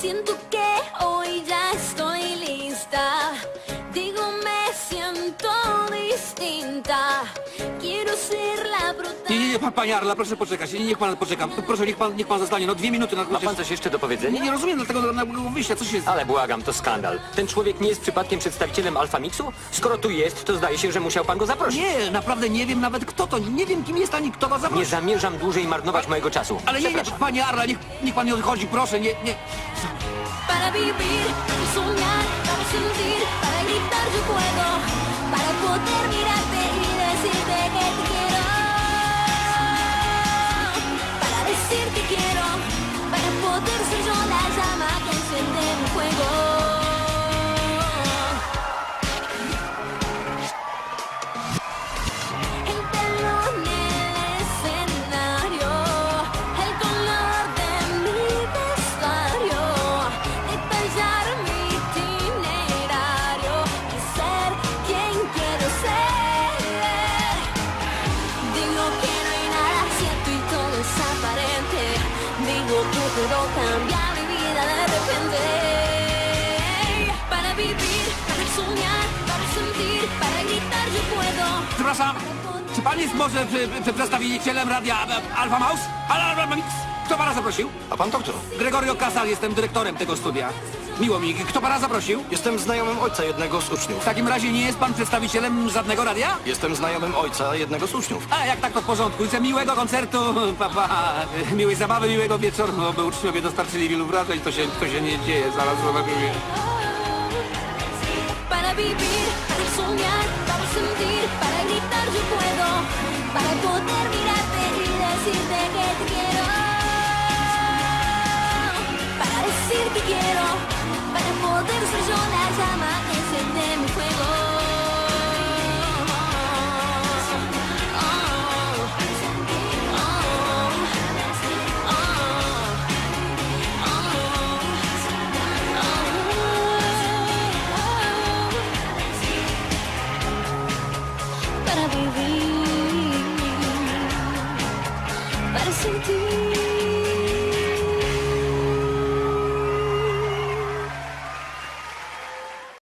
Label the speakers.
Speaker 1: Siento que hoy ya estoy lista. Digo, me siento distinta.
Speaker 2: Nie, nie, nie, pan, panie Arla, proszę poczekać. Nie, Niech pan poczeka. Proszę, niech pan, niech pan zostanie. No dwie minuty na
Speaker 3: Ma pan coś jeszcze do
Speaker 2: Nie,
Speaker 3: powiedzenia?
Speaker 2: nie rozumiem dlatego na wyjścia. Co się jest...
Speaker 3: Ale błagam, to skandal. Ten człowiek nie jest przypadkiem przedstawicielem Alfa Mixu? Skoro tu jest, to zdaje się, że musiał pan go zaprosić.
Speaker 2: Nie, naprawdę nie wiem nawet kto to. Nie wiem, kim jest ani kto was
Speaker 3: Nie
Speaker 2: zaprosił.
Speaker 3: zamierzam dłużej marnować mojego czasu.
Speaker 2: Ale nie, nie,
Speaker 3: Przepraszam.
Speaker 2: panie Arla, niech, niech pan nie odchodzi, proszę, nie, nie.
Speaker 1: Para vivir, para soñar, para sentir, para gritar yo puedo, para poder mirarte y decirte que te quiero.
Speaker 2: Przepraszam, czy pan jest może przy, przy przedstawicielem radia e, Alfa Mouse? Alfa Mix? Kto pana zaprosił?
Speaker 4: A pan doktor?
Speaker 2: Gregorio Casal, jestem dyrektorem tego studia. Miło mi. Kto pana zaprosił?
Speaker 4: Jestem znajomym ojca jednego z
Speaker 2: W
Speaker 4: uczniów.
Speaker 2: takim razie nie jest pan przedstawicielem żadnego radia?
Speaker 4: Jestem znajomym ojca jednego z uczniów.
Speaker 2: A jak tak to w porządku. Życzę miłego koncertu, papa, miłej zabawy, miłego wieczoru, no, by uczniowie dostarczyli wielu wrażeń. To się, to się nie dzieje, zaraz zobaczymy.
Speaker 1: Para soñar, para sentir, para gritar yo puedo, para poder mirarte y decirte que te quiero. Para decir que quiero, para poder ser city.